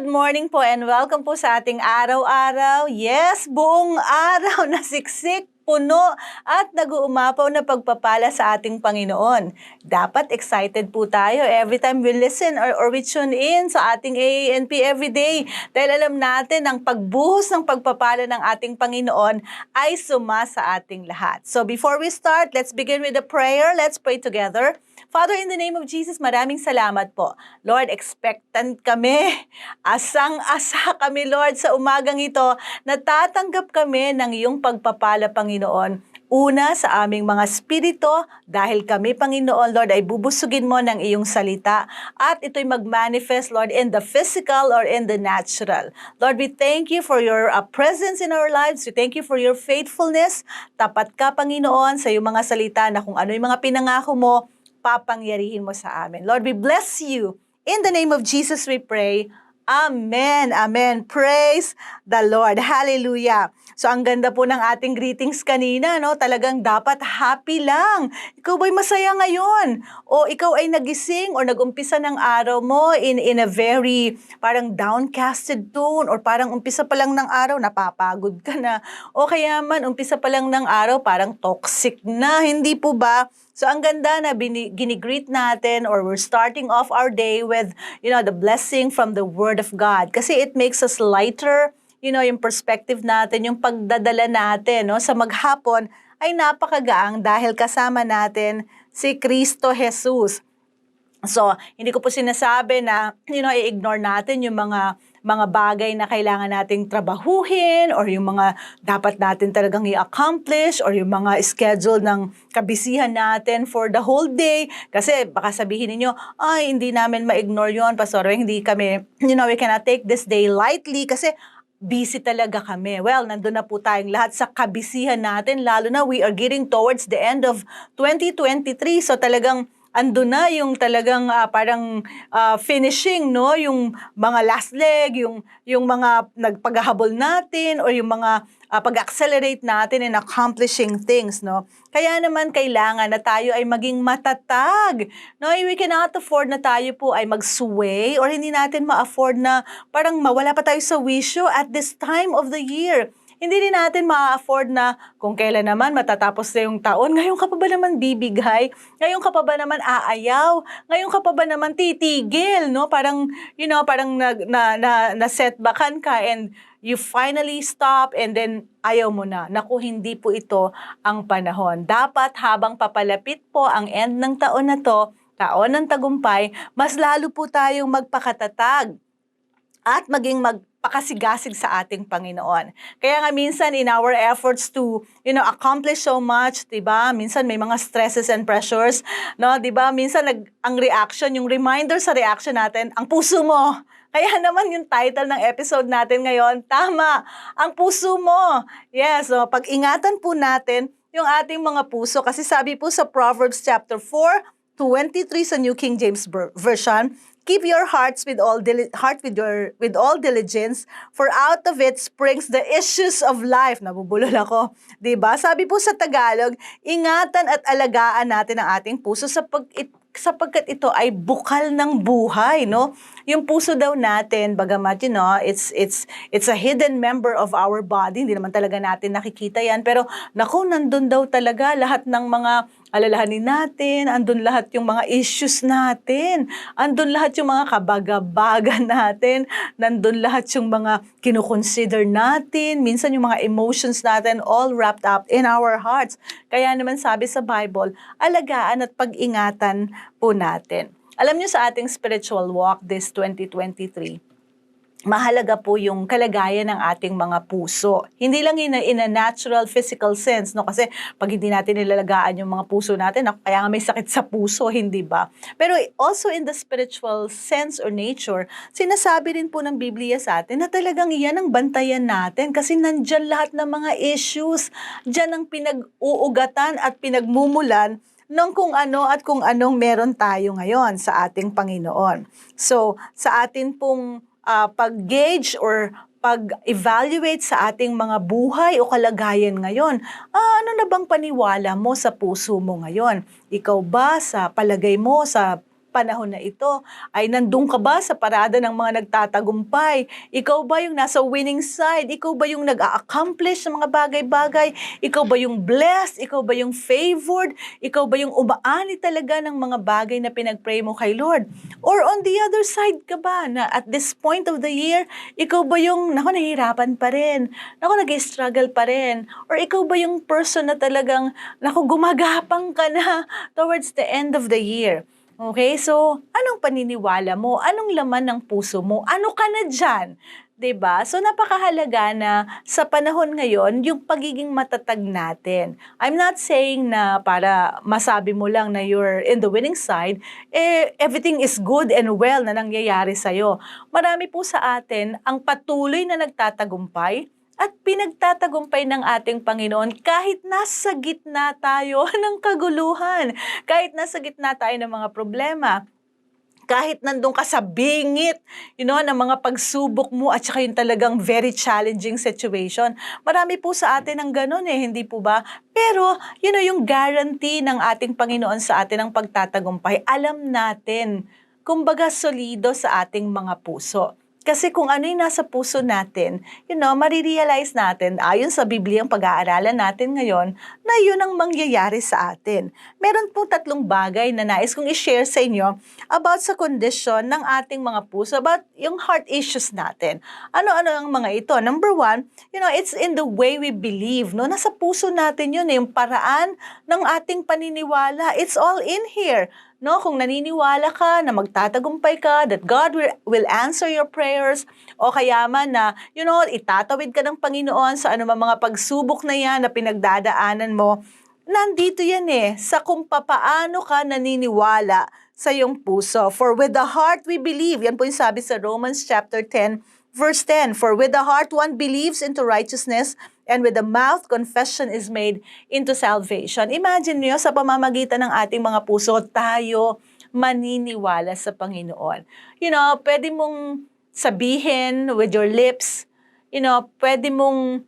good morning po and welcome po sa ating araw-araw. Yes, buong araw na siksik, puno at nag-uumapaw na pagpapala sa ating Panginoon. Dapat excited po tayo every time we listen or, or we tune in sa ating AANP every day. Dahil alam natin ang pagbuhos ng pagpapala ng ating Panginoon ay suma sa ating lahat. So before we start, let's begin with a prayer. Let's pray together. Father, in the name of Jesus, maraming salamat po. Lord, expectant kami. Asang-asa kami, Lord, sa umagang ito. Natatanggap kami ng iyong pagpapala, Panginoon. Una sa aming mga spirito, dahil kami, Panginoon, Lord, ay bubusugin mo ng iyong salita at ito'y mag-manifest, Lord, in the physical or in the natural. Lord, we thank you for your uh, presence in our lives. We thank you for your faithfulness. Tapat ka, Panginoon, sa iyong mga salita na kung ano yung mga pinangako mo, papangyarihin mo sa amin. Lord, we bless you. In the name of Jesus we pray. Amen. Amen. Praise the Lord. Hallelujah. So ang ganda po ng ating greetings kanina, no? Talagang dapat happy lang. Ikaw ba'y masaya ngayon? O ikaw ay nagising or nagumpisa ng araw mo in in a very parang downcasted tone or parang umpisa pa lang ng araw napapagod ka na. O kaya man umpisa pa lang ng araw parang toxic na, hindi po ba? So ang ganda na bini- ginigreet natin or we're starting off our day with, you know, the blessing from the Word of God. Kasi it makes us lighter, you know, yung perspective natin, yung pagdadala natin, no, sa maghapon ay napakagaang dahil kasama natin si Kristo Jesus. So, hindi ko po sinasabi na, you know, i-ignore natin yung mga mga bagay na kailangan nating trabahuhin or yung mga dapat natin talagang i-accomplish or yung mga schedule ng kabisihan natin for the whole day. Kasi baka sabihin ninyo, ay, hindi namin ma-ignore yun, Pastor, hindi kami, you know, we cannot take this day lightly kasi busy talaga kami. Well, nandun na po tayong lahat sa kabisihan natin, lalo na we are getting towards the end of 2023. So talagang ando na yung talagang ah, parang ah, finishing no? Yung mga last leg yung yung mga nagpaghahabol natin o yung mga ah, pag-accelerate natin in accomplishing things no? Kaya naman kailangan na tayo ay maging matatag no? We cannot afford na tayo po ay mag-sway or hindi natin ma-afford na parang mawala pa tayo sa wisyo at this time of the year hindi rin natin ma-afford na kung kailan naman matatapos na yung taon, ngayon ka pa ba naman bibigay? Ngayon ka pa ba naman aayaw? Ngayon ka pa ba naman titigil? No? Parang, you know, parang na, na, na, na setbackan ka and you finally stop and then ayaw mo na. Naku, hindi po ito ang panahon. Dapat habang papalapit po ang end ng taon na to, taon ng tagumpay, mas lalo po tayong magpakatatag at maging magpakasigasig sa ating Panginoon. Kaya nga minsan in our efforts to, you know, accomplish so much, 'di ba? Minsan may mga stresses and pressures, no? 'Di ba? Minsan nag ang reaction, yung reminder sa reaction natin, ang puso mo. Kaya naman yung title ng episode natin ngayon, tama, ang puso mo. Yes, so pag-ingatan po natin yung ating mga puso kasi sabi po sa Proverbs chapter 4, 23 sa New King James Ver- Version, keep your hearts with all heart with your with all diligence for out of it springs the issues of life. Nabubulol ako 'di ba sabi po sa Tagalog ingatan at alagaan natin ang ating puso sa pag sapagkat ito ay bukal ng buhay no yung puso daw natin bagamat you know it's it's it's a hidden member of our body hindi naman talaga natin nakikita yan pero nako nandun daw talaga lahat ng mga alalahanin natin, andun lahat yung mga issues natin, andun lahat yung mga kabagabaga natin, nandun lahat yung mga kinukonsider natin, minsan yung mga emotions natin all wrapped up in our hearts. Kaya naman sabi sa Bible, alagaan at pag-ingatan po natin. Alam niyo sa ating spiritual walk this 2023, mahalaga po yung kalagayan ng ating mga puso. Hindi lang in a, in a natural physical sense, no? Kasi pag hindi natin nilalagaan yung mga puso natin, ako, kaya nga may sakit sa puso, hindi ba? Pero also in the spiritual sense or nature, sinasabi rin po ng Biblia sa atin na talagang iyan ang bantayan natin kasi nandyan lahat ng mga issues. Diyan ang pinag-uugatan at pinagmumulan ng kung ano at kung anong meron tayo ngayon sa ating Panginoon. So, sa atin pong uh, pag-gauge or pag-evaluate sa ating mga buhay o kalagayan ngayon. Ah, ano na bang paniwala mo sa puso mo ngayon? Ikaw ba sa palagay mo sa panahon na ito? Ay nandun ka ba sa parada ng mga nagtatagumpay? Ikaw ba yung nasa winning side? Ikaw ba yung nag-a-accomplish ng mga bagay-bagay? Ikaw ba yung blessed? Ikaw ba yung favored? Ikaw ba yung umaani talaga ng mga bagay na pinag-pray mo kay Lord? Or on the other side ka ba na at this point of the year, ikaw ba yung, naku, nahihirapan pa rin? Naku, nag-struggle pa rin? Or ikaw ba yung person na talagang, naku, gumagapang ka na towards the end of the year? Okay, so anong paniniwala mo? Anong laman ng puso mo? Ano ka na dyan? 'Di ba? So napakahalaga na sa panahon ngayon, yung pagiging matatag natin. I'm not saying na para masabi mo lang na you're in the winning side, eh everything is good and well na nangyayari sa Marami po sa atin ang patuloy na nagtatagumpay at pinagtatagumpay ng ating Panginoon kahit nasa gitna tayo ng kaguluhan, kahit nasa gitna tayo ng mga problema, kahit nandun ka sa bingit, you know, ng mga pagsubok mo at saka yung talagang very challenging situation. Marami po sa atin ang ganun eh, hindi po ba? Pero, you know, yung guarantee ng ating Panginoon sa atin ng pagtatagumpay, alam natin, kumbaga solido sa ating mga puso. Kasi kung ano yung nasa puso natin, you know, marirealize natin, ayon sa Biblia ang pag-aaralan natin ngayon, na yun ang mangyayari sa atin. Meron pong tatlong bagay na nais kong i-share sa inyo about sa condition ng ating mga puso, about yung heart issues natin. Ano-ano ang mga ito? Number one, you know, it's in the way we believe. No? Nasa puso natin yun, eh, yung paraan ng ating paniniwala. It's all in here no? Kung naniniwala ka na magtatagumpay ka, that God will, answer your prayers, o kaya man na, you know, itatawid ka ng Panginoon sa anumang mga pagsubok na yan na pinagdadaanan mo, nandito yan eh, sa kung papaano ka naniniwala sa iyong puso. For with the heart we believe, yan po yung sabi sa Romans chapter 10, verse 10, For with the heart one believes into righteousness, and with the mouth, confession is made into salvation. Imagine niyo sa pamamagitan ng ating mga puso, tayo maniniwala sa Panginoon. You know, pwede mong sabihin with your lips, you know, pwede mong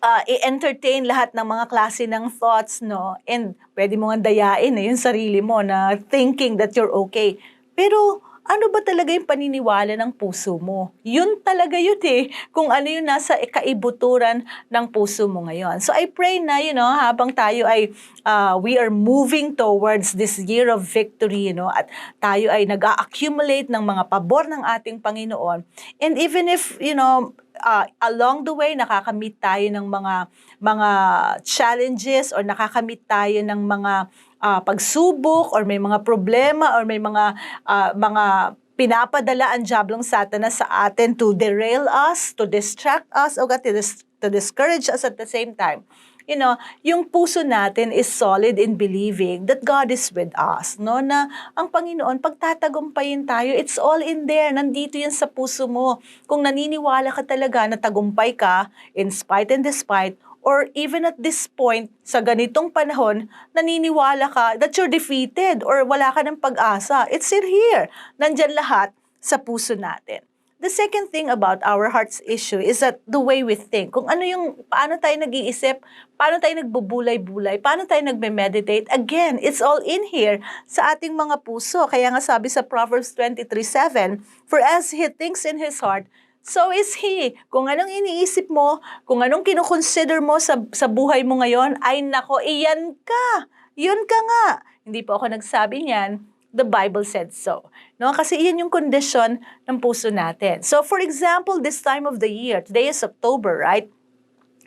uh, i-entertain lahat ng mga klase ng thoughts, no? And pwede mong andayain eh, yung sarili mo na thinking that you're okay. Pero ano ba talaga yung paniniwala ng puso mo? Yun talaga yun eh, kung ano yung nasa kaibuturan ng puso mo ngayon. So I pray na, you know, habang tayo ay, uh, we are moving towards this year of victory, you know, at tayo ay nag-accumulate ng mga pabor ng ating Panginoon. And even if, you know, uh, along the way nakakamit tayo ng mga mga challenges or nakakamit tayo ng mga uh, pagsubok or may mga problema or may mga uh, mga pinapadala ang jablong satanas sa atin to derail us, to distract us, o to, dis- to discourage us at the same time you know, yung puso natin is solid in believing that God is with us, no? Na ang Panginoon, pagtatagumpayin tayo, it's all in there. Nandito yan sa puso mo. Kung naniniwala ka talaga na tagumpay ka, in spite and despite, or even at this point, sa ganitong panahon, naniniwala ka that you're defeated or wala ka ng pag-asa. It's in here. Nandyan lahat sa puso natin. The second thing about our heart's issue is that the way we think. Kung ano yung, paano tayo nag-iisip, paano tayo nagbubulay-bulay, paano tayo nagme-meditate. Again, it's all in here sa ating mga puso. Kaya nga sabi sa Proverbs 23.7, For as he thinks in his heart, So is He. Kung anong iniisip mo, kung anong kinukonsider mo sa, sa buhay mo ngayon, ay nako, iyan ka. Yun ka nga. Hindi po ako nagsabi niyan. The Bible said so. No? Kasi iyan yung condition ng puso natin. So for example, this time of the year, today is October, right?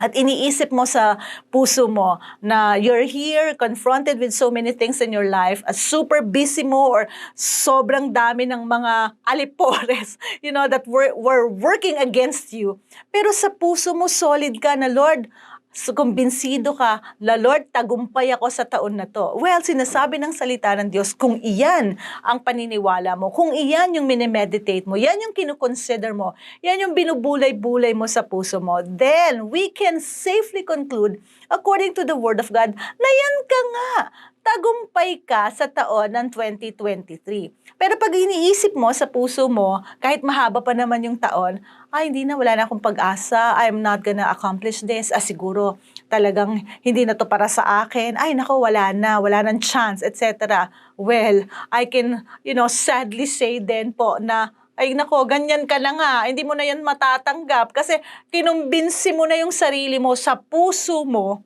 at iniisip mo sa puso mo na you're here confronted with so many things in your life, at super busy mo or sobrang dami ng mga alipores, you know, that were, were working against you. Pero sa puso mo solid ka na, Lord, So, kumbinsido ka, la Lord, tagumpay ako sa taon na to. Well, sinasabi ng salita ng Diyos, kung iyan ang paniniwala mo, kung iyan yung minimeditate mo, yan yung kinukonsider mo, yan yung binubulay-bulay mo sa puso mo, then we can safely conclude, according to the Word of God, na yan ka nga tagumpay ka sa taon ng 2023. Pero pag iniisip mo sa puso mo, kahit mahaba pa naman yung taon, ay hindi na, wala na akong pag-asa, I'm not gonna accomplish this, ah siguro talagang hindi na to para sa akin. Ay, nako, wala na, wala nang chance, etc. Well, I can, you know, sadly say din po na ay nako, ganyan ka na nga, hindi mo na yan matatanggap kasi kinumbinsi mo na yung sarili mo sa puso mo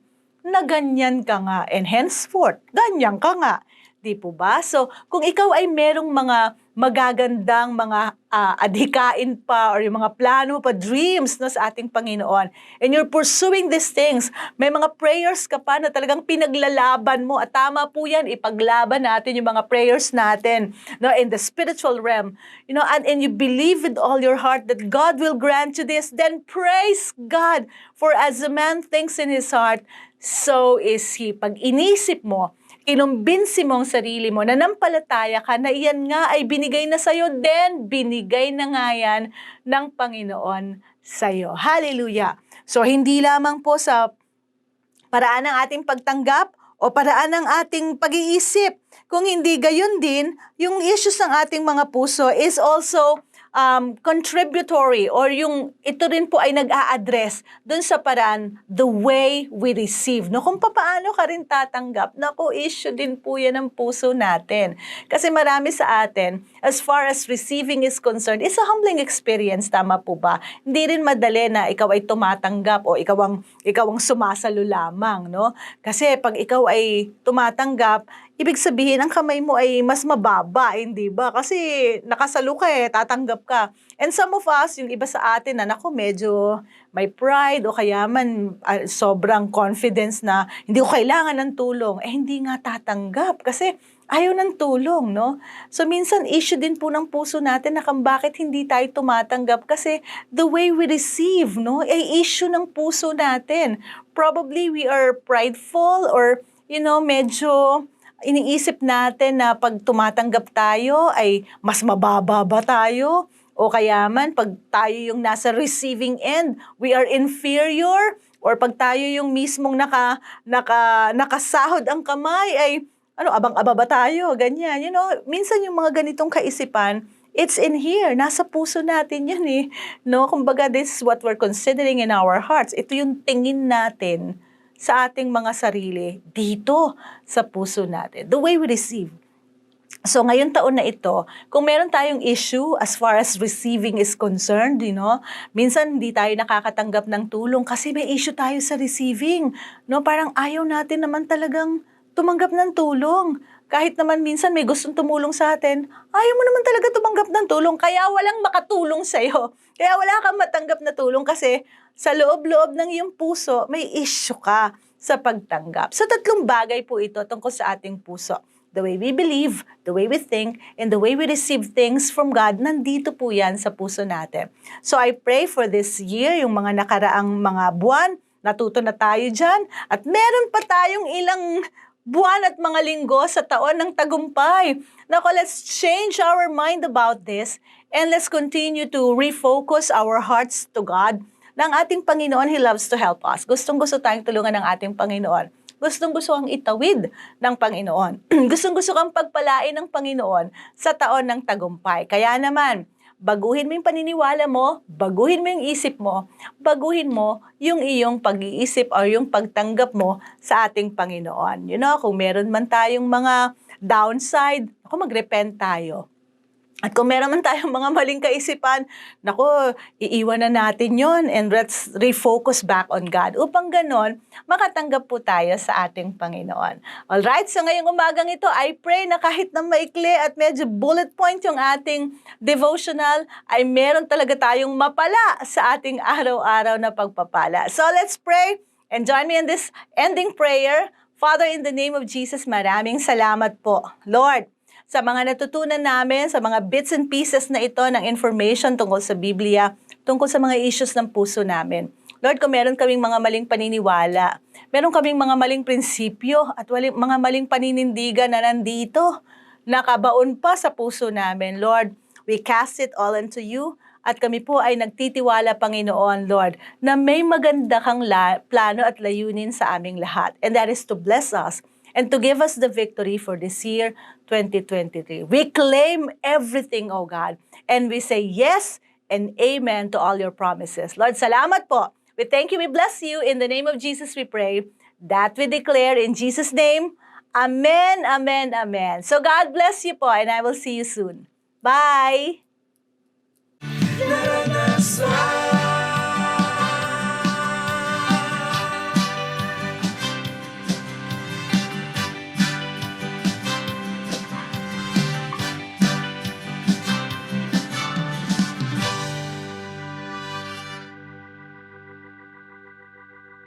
na ganyan ka nga and henceforth, ganyan ka nga. Di po ba? So, kung ikaw ay merong mga magagandang mga ah, adhikain pa or yung mga plano pa, dreams no, sa ating Panginoon, and you're pursuing these things, may mga prayers ka pa na talagang pinaglalaban mo at tama po yan, ipaglaban natin yung mga prayers natin no, in the spiritual realm. You know, and, and you believe with all your heart that God will grant you this, then praise God. For as a man thinks in his heart, so is he. Pag inisip mo, kinumbinsi mo ang sarili mo, nanampalataya ka na iyan nga ay binigay na sa'yo, then binigay na nga yan ng Panginoon sa'yo. Hallelujah! So, hindi lamang po sa paraan ng ating pagtanggap o paraan ng ating pag-iisip. Kung hindi gayon din, yung issues ng ating mga puso is also um, contributory or yung ito rin po ay nag-a-address dun sa paraan the way we receive. No? Kung paano ka rin tatanggap, naku, issue din po yan ng puso natin. Kasi marami sa atin, as far as receiving is concerned, is a humbling experience, tama po ba? Hindi rin madali na ikaw ay tumatanggap o ikaw ang, ikaw ang sumasalo lamang. No? Kasi pag ikaw ay tumatanggap, ibig sabihin ang kamay mo ay mas mababa, hindi ba? Kasi nakasalo ka eh, tatanggap ka. And some of us, yung iba sa atin na naku, medyo may pride o kaya man ah, sobrang confidence na hindi ko kailangan ng tulong, eh hindi nga tatanggap kasi ayaw ng tulong, no? So minsan issue din po ng puso natin na kung bakit hindi tayo tumatanggap kasi the way we receive, no? Ay issue ng puso natin. Probably we are prideful or you know, medyo iniisip natin na pag tumatanggap tayo ay mas mababa ba tayo? O kaya man, pag tayo yung nasa receiving end, we are inferior? Or pag tayo yung mismong naka, naka, nakasahod ang kamay, ay ano, abang-aba ba tayo? Ganyan, you know, minsan yung mga ganitong kaisipan, it's in here, nasa puso natin yan eh. No? Kumbaga, this is what we're considering in our hearts. Ito yung tingin natin sa ating mga sarili dito sa puso natin. The way we receive. So ngayon taon na ito, kung meron tayong issue as far as receiving is concerned, you know, minsan hindi tayo nakakatanggap ng tulong kasi may issue tayo sa receiving. No, parang ayaw natin naman talagang tumanggap ng tulong. Kahit naman minsan may gustong tumulong sa atin, ayaw mo naman talaga tumanggap ng tulong, kaya walang makatulong sa'yo. Kaya wala kang matanggap na tulong kasi sa loob-loob ng iyong puso, may issue ka sa pagtanggap. So tatlong bagay po ito tungkol sa ating puso. The way we believe, the way we think, and the way we receive things from God, nandito po yan sa puso natin. So I pray for this year, yung mga nakaraang mga buwan, natuto na tayo dyan, at meron pa tayong ilang buwan at mga linggo sa taon ng tagumpay. Nako, let's change our mind about this and let's continue to refocus our hearts to God. Ng ating Panginoon, He loves to help us. Gustong gusto tayong tulungan ng ating Panginoon. Gustong gusto kang itawid ng Panginoon. Gustong gusto kang pagpalain ng Panginoon sa taon ng tagumpay. Kaya naman, baguhin mo yung paniniwala mo, baguhin mo yung isip mo, baguhin mo yung iyong pag-iisip o yung pagtanggap mo sa ating Panginoon. You know, kung meron man tayong mga downside, ako mag-repent tayo. At kung meron man tayong mga maling kaisipan, nako, iiwan na natin yon and let's refocus back on God upang ganon, makatanggap po tayo sa ating Panginoon. Alright, so ngayong umagang ito, I pray na kahit na maikli at medyo bullet point yung ating devotional, ay meron talaga tayong mapala sa ating araw-araw na pagpapala. So let's pray and join me in this ending prayer. Father, in the name of Jesus, maraming salamat po. Lord, sa mga natutunan namin, sa mga bits and pieces na ito ng information tungkol sa Biblia, tungkol sa mga issues ng puso namin. Lord, kung meron kaming mga maling paniniwala, meron kaming mga maling prinsipyo at waling, mga maling paninindigan na nandito, nakabaon pa sa puso namin. Lord, we cast it all into you at kami po ay nagtitiwala, Panginoon, Lord, na may maganda kang la- plano at layunin sa aming lahat. And that is to bless us and to give us the victory for this year 2023. We claim everything, oh God, and we say yes and amen to all your promises. Lord, salamat po We thank you, we bless you. In the name of Jesus we pray. That we declare in Jesus' name. Amen, amen, amen. So God bless you po and I will see you soon. Bye!